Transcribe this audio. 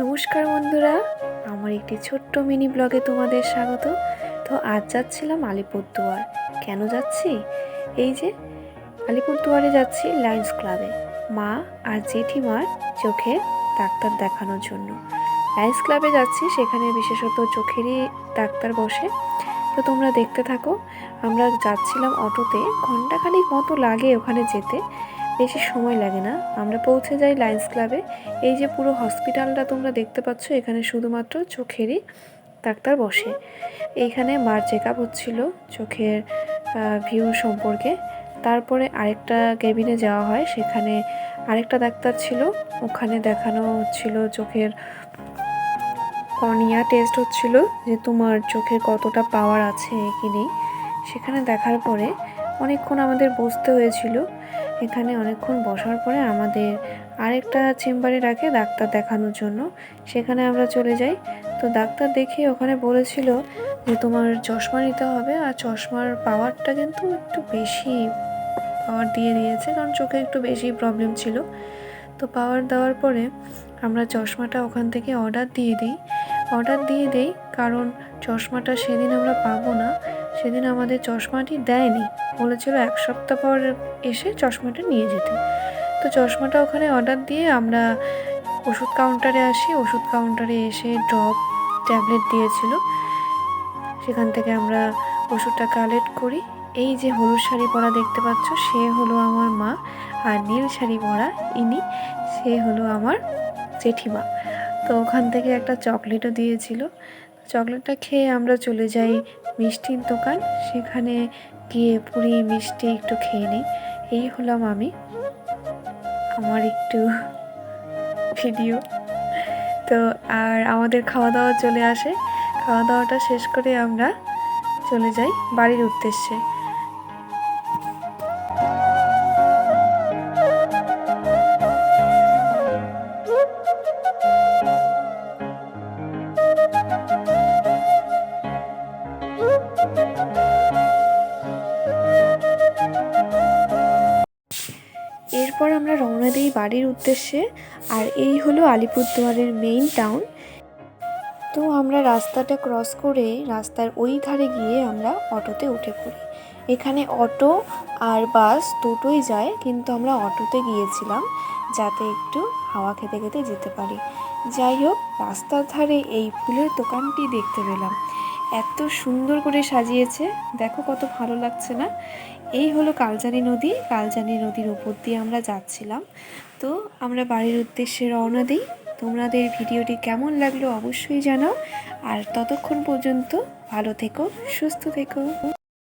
নমস্কার বন্ধুরা, আমার একটি ছোট্ট মিনি ব্লগে তোমাদের স্বাগত। তো আজ যাচ্ছিলাম আলিপুরদুয়ার। কেন যাচ্ছি? এই যে, আলিপুরদুয়ারে যাচ্ছি লায়ন্স ক্লাবে মা আর জেঠিমার চোখে ডাক্তার দেখানোর জন্য। লায়ন্স ক্লাবে যাচ্ছি, সেখানে বিশেষত চোখেরই ডাক্তার বসে। তো তোমরা দেখতে থাকো, আমরা যাচ্ছিলাম অটোতে, ঘন্টাখানিক মতো লাগে ওখানে যেতে। বেশি সময় লাগে না। আমরা পৌঁছে যাই লায়ন্স ক্লাবে এই যে পুরো হসপিটালটা তোমরা দেখতে পাচ্ছ, এখানে শুধুমাত্র চোখেরই ডাক্তার বসে। এইখানে মার চেক আপ হচ্ছিল চোখের ভিউ সম্পর্কে। তারপরে আরেকটা কেবিনে যাওয়া হয়, সেখানে আরেকটা ডাক্তার ছিল। ওখানে দেখানো হচ্ছিল চোখের কর্নিয়া টেস্ট হচ্ছিল, যে তোমার চোখের কতটা পাওয়ার আছে কি নেই। সেখানে দেখার পরে অনেকক্ষণ আমাদের বসতে হয়েছিল। এখানে অনেকক্ষণ বসার পরে আমাদের আরেকটা চেম্বারে রাখে ডাক্তার দেখানোর জন্য। সেখানে আমরা চলে যাই। তো ডাক্তার দেখে ওখানে বলেছিল যে তোমার চশমা নিতে হবে আর চশমার পাওয়ারটা কিন্তু একটু বেশি পাওয়ার দিয়ে দিয়েছে কারণ চোখে একটু বেশি প্রবলেম ছিল। তো পাওয়ার দেওয়ার পরে আমরা চশমাটা ওখান থেকে অর্ডার দিয়ে দিই। অর্ডার দিয়ে দেই কারণ চশমাটা সেদিন আমরা পাবো না। সেদিন আমাদের চশমাটি দেয়নি। বলেছিল এক সপ্তাহ পর এসে চশমাটা নিয়ে যেতে। তো চশমাটা ওখানে অর্ডার দিয়ে আমরা ওষুধ কাউন্টারে আসি। ওষুধ কাউন্টারে এসে ড্রপ ট্যাবলেট দিয়েছিল। সেখান থেকে আমরা ওষুধটা কালেক্ট করি। এই যে হলুদ শাড়ি পরা দেখতে পাচ্ছ, সে হলো আমার মা আর নীল শাড়ি পরা ইনি, সে হলো আমার জেঠিমা। তো ওখান থেকে একটা চকলেটও দিয়েছিল। চকলেটটা খেয়ে আমরা চলে যাই মিষ্টির দোকান। সেখানে গিয়ে পুরি মিষ্টি একটু খেয়ে নিই। এই হলাম আমি। আমার একটু ভিডিও। তো আর আমাদের খাওয়া দাওয়া চলে আসে। খাওয়া দাওয়াটা শেষ করে আমরা চলে যাই বাড়ির উদ্দেশ্যে। এরপর আমরা রওনা দিই বাড়ির উদ্দেশ্যে, আর এই হলো আলিপুরদুয়ারের মেইন টাউন তো আমরা রাস্তাটা ক্রস করে রাস্তার ওই ধারে গিয়ে আমরা অটোতে উঠে পড়ি। এখানে অটো আর বাস দুটোই যায়, কিন্তু আমরা অটোতে গিয়েছিলাম যাতে একটু হাওয়া খেতে খেতে যেতে পারি। যাই হোক, রাস্তার ধারে এই ফুলের দোকানটি দেখতে পেলাম। এত সুন্দর করে সাজিয়েছে। দেখো কত ভালো লাগছে না? এই হলো কালজানি নদী। কালজানি নদীর উপর দিয়ে আমরা যাচ্ছিলাম। তো আমরা বাড়ির উদ্দেশ্যে রওনা দিই। তোমাদের ভিডিওটি কেমন লাগল অবশ্যই জানাও। আর ততক্ষণ পর্যন্ত ভালো থেকো, সুস্থ থেকো।